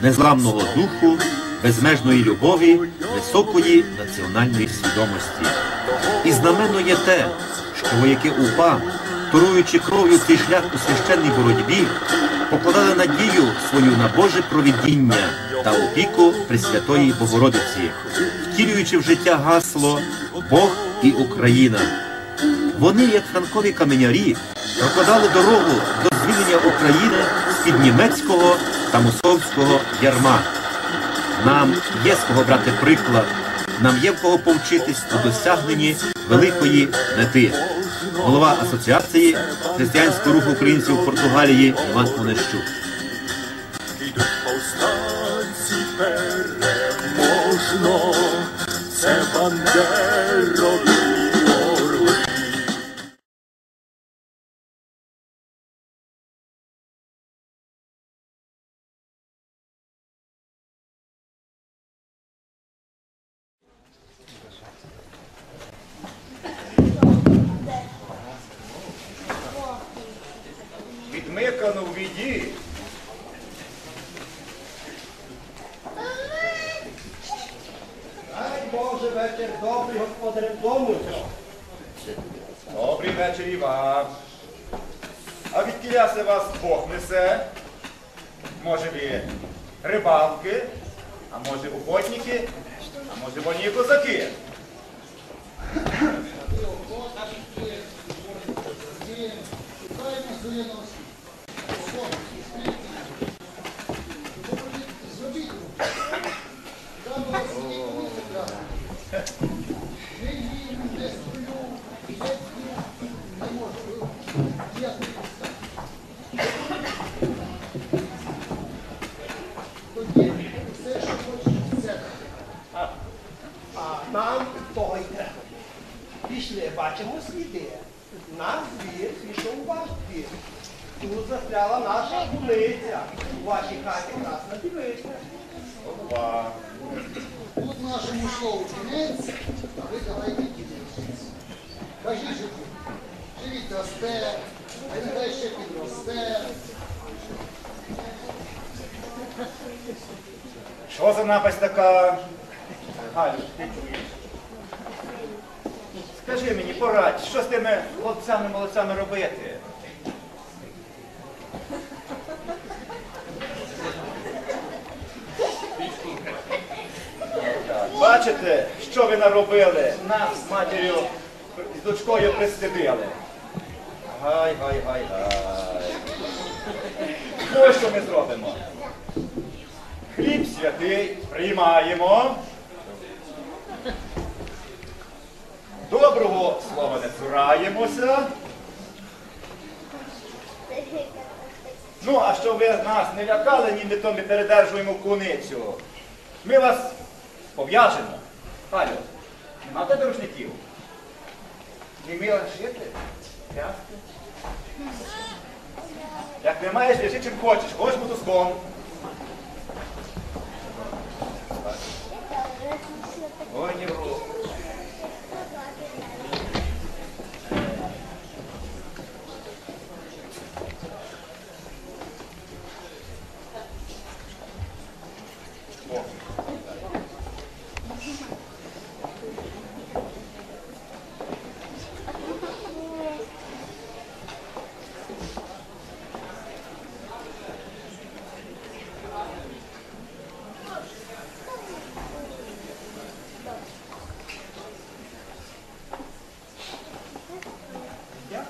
незламного духу, безмежної любові, високої національної свідомості. І знаменно є те, що вояки УПА, торуючи кров'ю цей шлях у священній боротьбі, покладали надію свою на Боже провідіння та опіку Пресвятої Богородиці, втілюючи в життя гасло Бог і Україна. Вони, як франкові каменярі, прокладали дорогу до звільнення України з-під німецького та московського ярма. Нам є з кого брати приклад, нам є в кого повчитись у досягненні великої мети. Голова Асоціації християнського руху українців в Португалії Іван Онищук. Це бандерові Дай вечір добрий господарем дому. Добрий вечір і вам. А від се вас Бог несе? Може ви рибалки, а може охотники, а може вони козаки? Тут наша куниця. У вашій хаті красна дивиться. Опа. Тут нашому шоу кінець, а ви давайте кінець. Кажіть життю, живіть росте, а нехай ще підросте. Що за напасть така? Галю, ти чуєш? Скажи мені, порадь, що з тими хлопцями-молодцями робити? Так, Бачите, що ви наробили? Нас з матір'ю, з дочкою пристидили. Гай, гай, гай, гай. Ось що ми зробимо. Хліб святий приймаємо. Доброго слова не цураємося. Ну, а що ви нас не лякали, ні то ми передержуємо куницю. Ми вас пов'яжемо. Алло, нема тебе рушників? Не вміла шити? В'язки? Як не маєш, лежи чим хочеш, хочеш мотузком.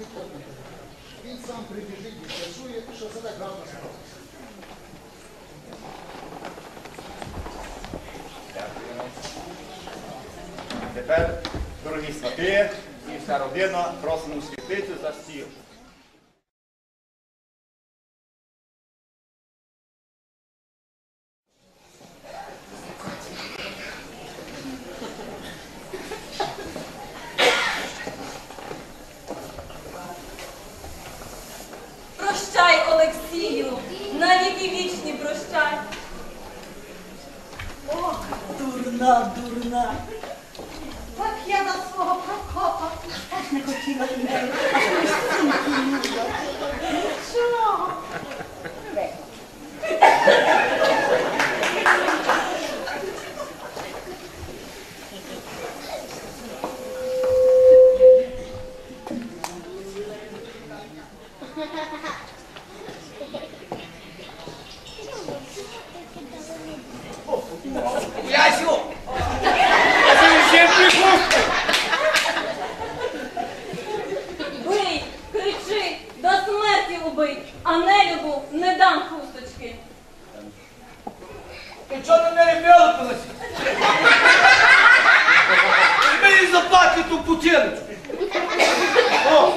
от князя. Він сам прибіжить і скажує, що це так гарно справа. Тепер, дорогі свати і вся родина просимо світлицю за стіл. Дурна, дурна. Так я на свого Прокопа теж не хотіла ім'я. А що ж синку убий, а нелюбу не дам хусточки. Ти чого на неї вилупилася? Мені заплати ту путилицю. О!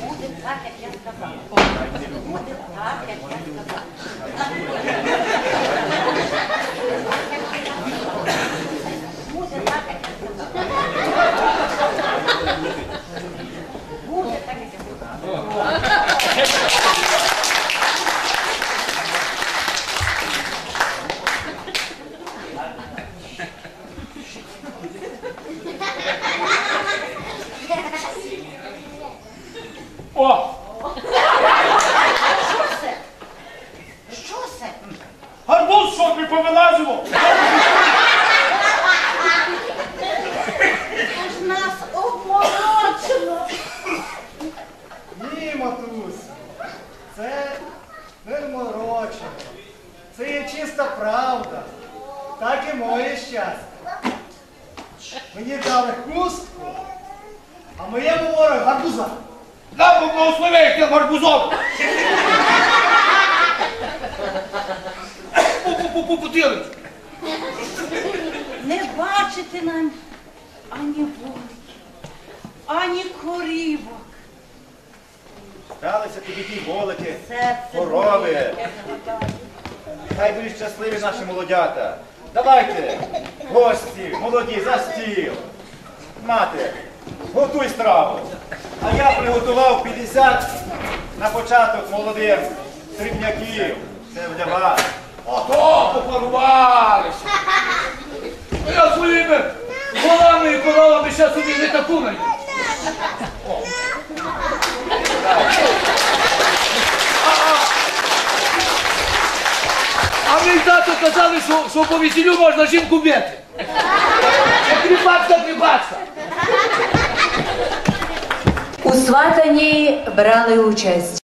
Буде так, як я сказала. Буде так, як я сказала. Буде так, як я сказала. Буде так, як я сказала. О! Що це? Що це? Гарбуз що тобі повилазило? Аж нас обморочено. Ні, матусь. Це не морочено. Це є чиста правда. Так і моє щастя. Мені дали хустку, а моєму ворог гарбуза. Нам Бог благослови, як я гарбузом. Путилицю. Не бачити нам ані вуликів, ані корівок. Сталися тобі ті Серце корови. Хай будуть щасливі наші молодята. Давайте, гості, молоді, за стіл. Мати, готуй страву. А я приготував 50 на початок молодим срібняків. Це для вас. Ото попарувалися. Я своїми волами і коровами ще собі не таку найду. А мій тато казали, що, що по весіллю можна жінку бити. Як кріпачка, кріпачка. У сватанні брали участь